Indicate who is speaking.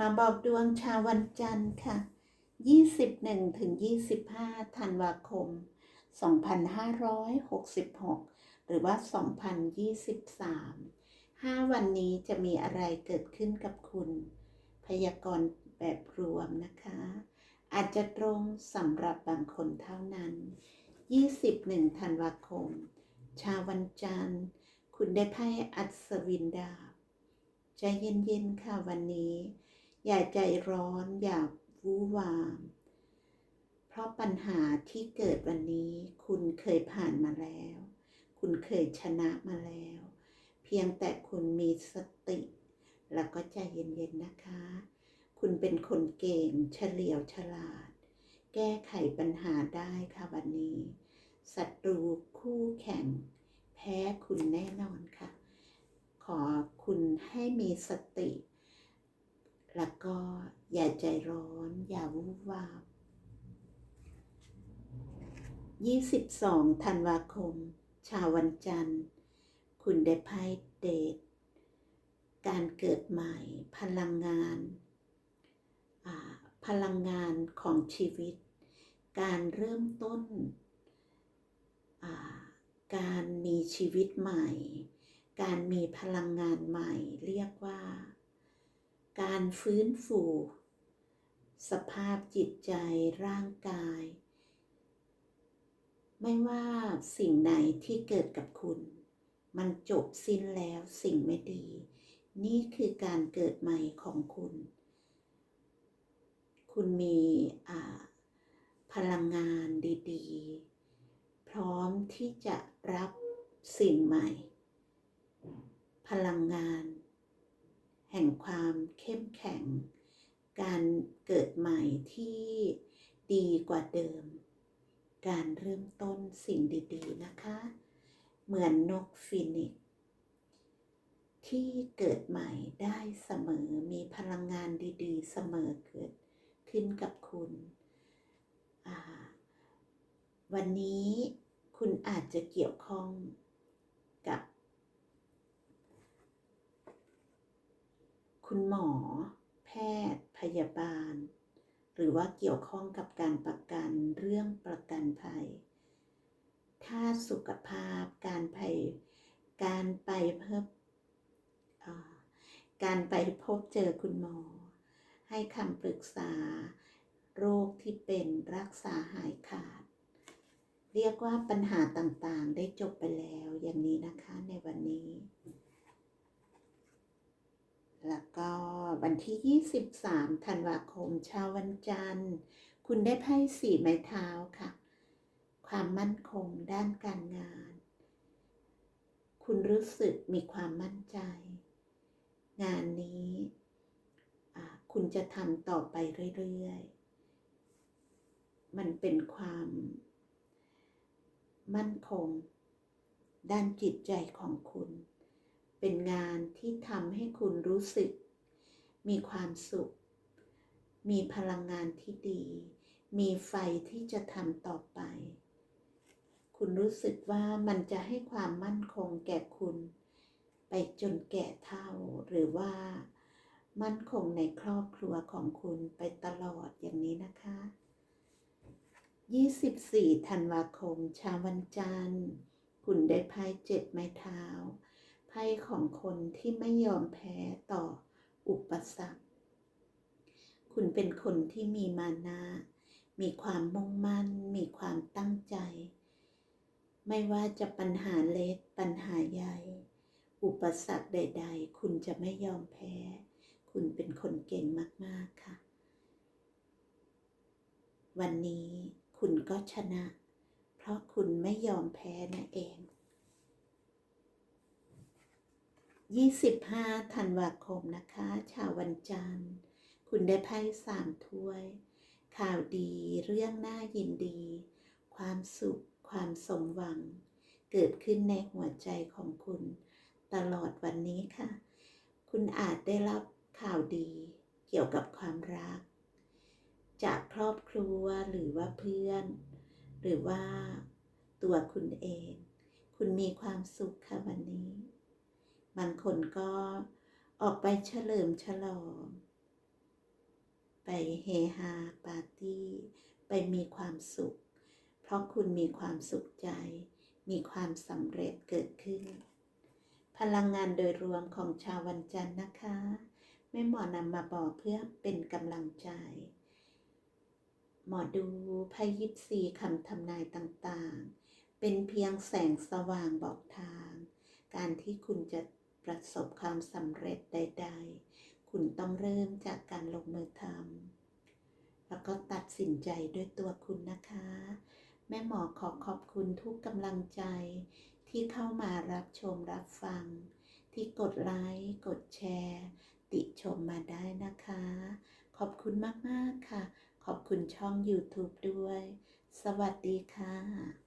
Speaker 1: มาบอกดวงชาววันจันทร์ค่ะ 21ถึง25 ธันวาคม 2566 หรือว่า 2023 5 วันนี้จะมีอะไรเกิดขึ้นกับคุณ พยากรณ์แบบรวมนะคะ อาจจะตรงสำหรับบางคนเท่านั้น 21ธันวาคม ชาววันจันทร์ คุณได้ไพ่อัศวินดาบใจเย็นๆค่ะวันนี้ อย่าใจร้อนอย่าวู่วาม เพราะปัญหาที่เกิดวันนี้ คุณเคยผ่านมาแล้ว คุณเคยชนะมาแล้ว เพียงแต่คุณมีสติ แล้วก็ใจเย็นๆนะคะ คุณเป็นคนเก่งเฉลียวฉลาด แก้ไขปัญหาได้ค่ะวันนี้ศัตรูคู่แข่ง แพ้คุณแน่นอนค่ะ ขอคุณให้มีสติ แล้วก็อย่าใจร้อน อย่าวู่วาม22ธันวาคม ชาววันจันทร์ คุณได้ไพ่เดทการเกิดใหม่ พลังงาน พลังงานของชีวิต การเริ่มต้น การมีชีวิตใหม่ การมีพลังงานใหม่ เรียกว่า การฟื้นฟู สภาพจิตใจร่างกาย ไม่ว่าสิ่งไหนที่เกิดกับคุณ มันจบสิ้นแล้วสิ่งไม่ดี นี่คือการเกิดใหม่ของคุณ คุณมีพลังงานดีๆ พร้อมที่จะรับสิ่งใหม่ พลังงาน แห่งความเข้มแข็ง การเกิดใหม่ที่ดีกว่าเดิม การเริ่มต้นสิ่งดีๆนะคะ เหมือนนกฟินิกซ์ที่เกิดใหม่ได้เสมอมีพลังงานดีๆ เสมอเกิดขึ้นกับคุณ วันนี้คุณอาจจะเกี่ยวข้องกับ คุณหมอ แพทย์ พยาบาล หรือว่าเกี่ยวข้องกับการประกันเรื่องประกันภัยถ้าสุขภาพ การภัยการไปเพิ่มการไปพบเจอคุณหมอ ให้คำปรึกษา โรคที่เป็นรักษาหายขาด เรียกว่าปัญหาต่างๆ ได้จบไปแล้วอย่างนี้นะคะในวันนี้ แล้วก็วัน ที่ 23 ธันวาคม ชาววันจันทร์ คุณได้ไพ่สี่ไม้เท้าค่ะ ความมั่นคงด้านการงาน คุณรู้สึกมีความมั่นใจ งานนี้คุณจะทำต่อไปเรื่อยๆ มันเป็นความมั่นคง ด้านจิตใจของคุณ เป็นงานที่ทำให้คุณรู้สึก มีความสุข มีพลังงานที่ดี มีไฟที่จะทำต่อไป คุณรู้สึกว่ามันจะให้ความมั่นคงแก่คุณ ไปจนแก่เท่าหรือว่ามั่นคงในครอบครัวของคุณไปตลอดอย่างนี้นะคะ 24 ธันวาคมช้าวันจันทร์ คุณได้ไพ่เจ็ดไม้เท้าไพ่ของคนที่ไม่ยอมแพ้ต่อ อุปสรรค คุณเป็นคนที่มีมานะ มีความมุ่งมั่น มีความตั้งใจ ไม่ว่าจะปัญหาเล็กปัญหาใหญ่ อุปสรรคใด ๆ คุณจะไม่ยอมแพ้ คุณเป็นคนเก่งมาก ๆ ค่ะ วันนี้คุณก็ชนะ เพราะคุณไม่ยอมแพ้นั่นเอง 25ธันวาคมนะคะ ชาววันจันทร์ คุณได้ไพ่สามถ้วย ข่าวดีเรื่องน่ายินดี ความสุข ความสมหวัง เกิดขึ้นในหัวใจของคุณ ตลอดวันนี้ค่ะ คุณอาจได้รับข่าวดีเกี่ยวกับความรัก จากครอบครัวหรือว่าเพื่อน หรือว่าตัวคุณเอง คุณมีความสุขค่ะวันนี้ บางคนก็ออกไปเฉลิมฉลอง ไปเฮฮาปาร์ตี้ ไปมีความสุข เพราะคุณมีความสุขใจ มีความสำเร็จเกิดขึ้น พลังงานโดยรวมของชาววันจันทร์นะคะแม่หมอนำมาบอกเพื่อเป็นกำลังใจ หมอดูไพ่ยิปซีคำทำนายต่างๆ เป็นเพียงแสงสว่างบอกทาง การที่คุณจะ ประสบความสำเร็จใด ๆ คุณต้องเริ่มจากการลงมือทำแล้วก็ตัดสินใจด้วยตัวคุณนะคะ แม่หมอขอขอบคุณทุกกำลังใจ ที่เข้ามารับชมรับฟัง ที่กดไลค์กดแชร์ ติชมมาได้นะคะ ขอบคุณมาก ๆ ค่ะ ขอบคุณช่อง YouTube ด้วย สวัสดีค่ะ